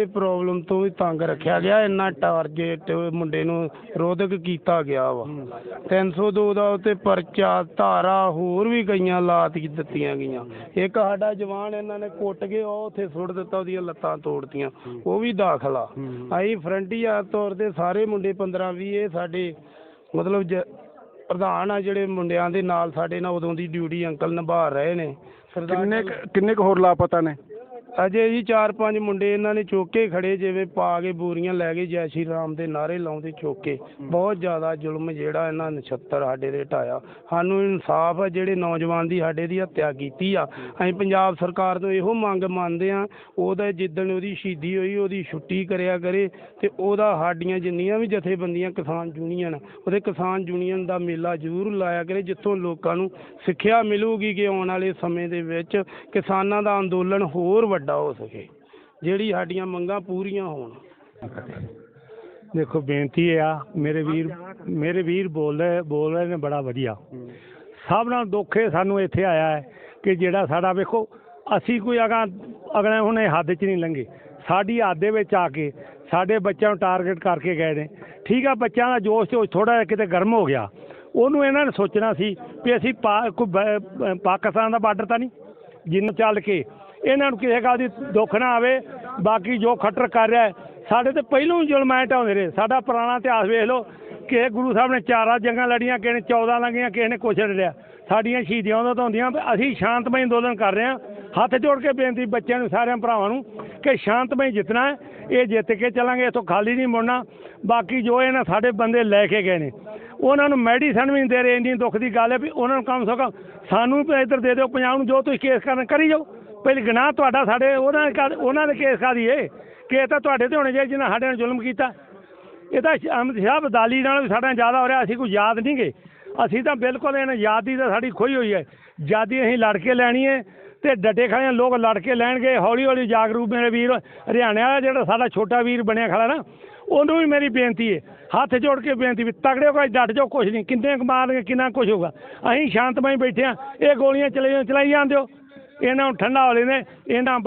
ਇਹ ਪ੍ਰੋਬਲਮ ਤੋਂ ਵੀ ਤੰਗ ਰੱਖਿਆ ਗਿਆ ਇੰਨਾ ਟਾਰਗੇਟ ਮੁੰਡੇ ਨੂੰ ਰੋਧਕ ਕੀਤਾ ਗਿਆ ਵਾ। 302 ਦਾ ਉਤੇ ਪਰਚਾ ਧਾਰਾ ਹੋਰ ਵੀ ਗਈਆਂ ਲਾਤ ਦਿੱਤੀਆਂ ਗਈਆਂ। ਇੱਕ ਸਾਡਾ ਜਵਾਨ ਇਹਨਾਂ ਨੇ ਕੁੱਟ ਕੇ ਉਹ ਉੱਥੇ ਸੁੱਟ ਦਿੱਤਾ ਉਹਦੀਆਂ ਲੱਤਾਂ ਤੋੜਤੀਆਂ। ਉਹ ਵੀ ਦਾਖਲਾ। ਅਸੀਂ ਫਰੰਟੀਅਰ ਤੌਰ ਤੇ ਸਾਰੇ ਮੁੰਡੇ 15 20 ਇਹ ਸਾਡੇ ਮਤਲਬ ਪ੍ਰਧਾਨ ਆ ਜਿਹੜੇ ਮੁੰਡਿਆਂ ਦੇ ਨਾਲ ਸਾਡੇ ਨਾਲ ਉਦੋਂ ਦੀ ਡਿਊਟੀ ਅੰਕਲ ਨਿਭਾ ਰਹੇ ਨੇ। ਕਿੰਨੇ ਕਿੰਨੇ ਹੋਰ ਲਾਪਤਾ ਨੇ? ਅਜੇ ਜੀ ਚਾਰ ਪੰਜ ਮੁੰਡੇ ਇਹਨਾਂ ਨੇ ਚੋਕੇ ਖੜੇ ਜਿਵੇਂ ਪਾ ਕੇ ਬੋਰੀਆਂ ਲੈ ਕੇ ਜੈ ਸ਼੍ਰੀ ਰਾਮ ਦੇ ਨਾਰੇ ਲਾਉਂਦੇ ਚੋਕੇ ਬਹੁਤ ਜ਼ਿਆਦਾ ਜ਼ੁਲਮ ਜਿਹੜਾ ਇਹਨਾਂ ਨੇ 76 ਸਾਡੇ ਦੇ ਢਾਇਆ। ਸਾਨੂੰ ਇਨਸਾਫ ਆ ਜਿਹੜੇ ਨੌਜਵਾਨ ਦੀ ਸਾਡੇ ਦੀ ਹੱਤਿਆ ਕੀਤੀ ਆ। ਅਸੀਂ ਪੰਜਾਬ ਸਰਕਾਰ ਤੋਂ ਇਹੋ ਮੰਗ ਮੰਨਦੇ ਆ ਉਹਦਾ ਜਿੱਦਣ ਉਹਦੀ ਸ਼ਹੀਦੀ ਹੋਈ ਉਹਦੀ ਛੁੱਟੀ ਕਰਿਆ ਕਰੇ ਤੇ ਉਹਦਾ ਸਾਡੀਆਂ ਜਿੰਨੀਆਂ ਵੀ ਜਥੇਬੰਦੀਆਂ ਕਿਸਾਨ ਯੂਨੀਅਨ ਉਹਦੇ ਕਿਸਾਨ ਯੂਨੀਅਨ ਦਾ ਮੇਲਾ ਜ਼ਰੂਰ ਲਾਇਆ ਕਰੇ ਜਿੱਥੋਂ ਲੋਕਾਂ ਨੂੰ ਸਿੱਖਿਆ ਮਿਲੂਗੀ ਕਿ ਆਉਣ ਵਾਲੇ ਸਮੇਂ ਦੇ ਵਿੱਚ ਕਿਸਾਨਾਂ ਦਾ ਅੰਦੋਲਨ ਹੋਰ ਵੱਡਾ ਹੋ ਸਕੇ, ਜਿਹੜੀ ਸਾਡੀਆਂ ਮੰਗਾਂ ਪੂਰੀਆਂ ਹੋਣ। ਦੇਖੋ, ਬੇਨਤੀ ਇਹ ਆ, ਮੇਰੇ ਵੀਰ ਮੇਰੇ ਵੀਰ ਬੋਲ ਰਹੇ ਬੋਲ ਰਹੇ ਨੇ ਬੜਾ ਵਧੀਆ। ਸਭ ਨਾਲ ਦੁੱਖ ਇਹ ਸਾਨੂੰ ਇੱਥੇ ਆਇਆ ਹੈ ਕਿ ਜਿਹੜਾ ਸਾਡਾ, ਵੇਖੋ, ਅਸੀਂ ਕੋਈ ਅਗਾ ਅਗਲੇ ਹੁਣੇ ਹੱਦ 'ਚ ਨਹੀਂ ਲੰਘੇ। ਸਾਡੀ ਹੱਦ ਦੇ ਵਿੱਚ ਆ ਕੇ ਸਾਡੇ ਬੱਚਿਆਂ ਨੂੰ ਟਾਰਗੇਟ ਕਰਕੇ ਗਏ ਨੇ। ਠੀਕ ਆ, ਬੱਚਿਆਂ ਦਾ ਜੋਸ਼ ਤੇ ਥੋੜਾ ਜਿਹਾ ਕਿਤੇ ਗਰਮ ਹੋ ਗਿਆ। ਉਹਨੂੰ ਇਹਨਾਂ ਨੇ ਸੋਚਣਾ ਸੀ ਵੀ ਅਸੀਂ ਕੋਈ ਪਾਕਿਸਤਾਨ ਦਾ ਬਾਰਡਰ ਤਾਂ ਨਹੀਂ, ਜਿੰਨ ਚੱਲ ਕੇ ਇਹਨਾਂ ਨੂੰ ਕਿਸੇ ਗੱਲ ਦੀ ਦੁੱਖ ਨਾ ਆਵੇ, ਬਾਕੀ ਜੋ ਖੱਟਰ ਕਰ ਰਿਹਾ ਸਾਡੇ ਤੇ ਪਹਿਲੋਂ ਹੀ ਜ਼ੁਲਮਾਂ ਢਾਉਂਦੇ ਰਹੇ। ਸਾਡਾ ਪੁਰਾਣਾ ਇਤਿਹਾਸ ਵੇਖ ਲਓ, ਕਿ ਗੁਰੂ ਸਾਹਿਬ ਨੇ ਚਾਰਾਂ ਜੰਗਾਂ ਲੜੀਆਂ, ਕਿਸੇ ਨੇ 14 ਲੰਗੀਆਂ ਕਿਸੇ ਨੇ ਕੁਛ ਲੜਿਆ। ਸਾਡੀਆਂ ਸ਼ਹੀਦੀਆਂ ਉਦੋਂ ਤੋਂ ਹੁੰਦੀਆਂ, ਅਸੀਂ ਸ਼ਾਂਤਮਈ ਅੰਦੋਲਨ ਕਰ ਰਹੇ ਹਾਂ। ਹੱਥ ਜੋੜ ਕੇ ਬੇਨਤੀ ਬੱਚਿਆਂ ਨੂੰ, ਸਾਰਿਆਂ ਭਰਾਵਾਂ ਨੂੰ, ਕਿ ਸ਼ਾਂਤਮਈ ਜਿੱਤਣਾ ਹੈ। ਇਹ ਜਿੱਤ ਕੇ ਚੱਲਾਂਗੇ, ਇੱਥੋਂ ਖਾਲੀ ਨਹੀਂ ਮੁੜਨਾ। ਬਾਕੀ ਜੋ ਇਹਨਾਂ ਸਾਡੇ ਬੰਦੇ ਲੈ ਕੇ ਗਏ ਨੇ, ਉਹਨਾਂ ਨੂੰ ਮੈਡੀਸਨ ਵੀ ਨਹੀਂ ਦੇ ਰਹੇ, ਇੰਨੀ ਦੁੱਖ ਦੀ ਗੱਲ ਹੈ ਵੀ ਉਹਨਾਂ ਨੂੰ ਕਮ ਸੋ ਕਮ ਸਾਨੂੰ ਵੀ ਇੱਧਰ ਦੇ ਦਿਓ, ਪੰਜਾਬ ਨੂੰ ਜੋ ਤੁਸੀਂ ਕੇਸ ਕਰਨ, ਕਰੀ ਜਾਓ। ਪਹਿਲੇ ਗੁਨਾਹ ਤੁਹਾਡਾ ਸਾਡੇ, ਉਹਨਾਂ ਦੇ ਕਰ- ਉਹਨਾਂ ਦੇ ਕੇਸ ਕਾਦੀ ਏ? ਕਿ ਇਹ ਤਾਂ ਤੁਹਾਡੇ ਤੇ ਹੋਣੇ ਚਾਹੀਦੇ ਜਿਹਨਾਂ ਸਾਡੇ ਨਾਲ ਜ਼ੁਲਮ ਕੀਤਾ। ਇਹ ਤਾਂ ਅਹਿਮਦ ਸ਼ਾਹ ਅਬਦਾਲੀ ਨਾਲ ਵੀ ਸਾਡਾ ਜ਼ਿਆਦਾ ਹੋ ਰਿਹਾ, ਅਸੀਂ ਕੋਈ ਯਾਦ ਨਹੀਂ ਗਏ। ਅਸੀਂ ਤਾਂ ਬਿਲਕੁਲ ਇਹਨਾਂ ਯਾਦੀ ਤਾਂ ਸਾਡੀ ਖੋਈ ਹੋਈ ਹੈ ਯਾਦੀ ਅਸੀਂ ਲੜ ਕੇ ਲੈਣੀ ਹੈ ਤੇ ਡਟੇ ਖੜੇ ਲੋਕ ਲੜ ਕੇ ਲੈਣਗੇ। ਹੌਲੀ ਹੌਲੀ ਜਾਗਰੂਕ ਮੇਰੇ ਵੀਰ, ਹਰਿਆਣੇ ਵਾਲਾ ਜਿਹੜਾ ਸਾਡਾ ਛੋਟਾ ਵੀਰ ਬਣਿਆ ਖੜਾ ਨਾ, ਉਹਨੂੰ ਵੀ ਮੇਰੀ ਬੇਨਤੀ ਹੈ ਹੱਥ ਜੋੜ ਕੇ ਬੇਨਤੀ ਵੀ ਤਗੜੇ ਹੋ ਕੇ ਡਟ ਜਾਓ, ਕੁਛ ਨਹੀਂ। ਕਿੰਨੇ ਕੁ ਮਾਰਨਗੇ, ਕਿੰਨਾ ਕੁਛ ਹੋਊਗਾ। ਅਸੀਂ ਸ਼ਾਂਤਮਈ ਬੈਠੇ ਹਾਂ ਇਹ ਗੋਲੀਆਂ ਚਲਾਈ ਚਲਾਈ ਜਾਂਦੇ ਹੋ। ਇਹਨਾਂ ਨੂੰ ਠੰਡਾ ਹੋ ਲੈਂਦੇ ਇਹਨਾਂ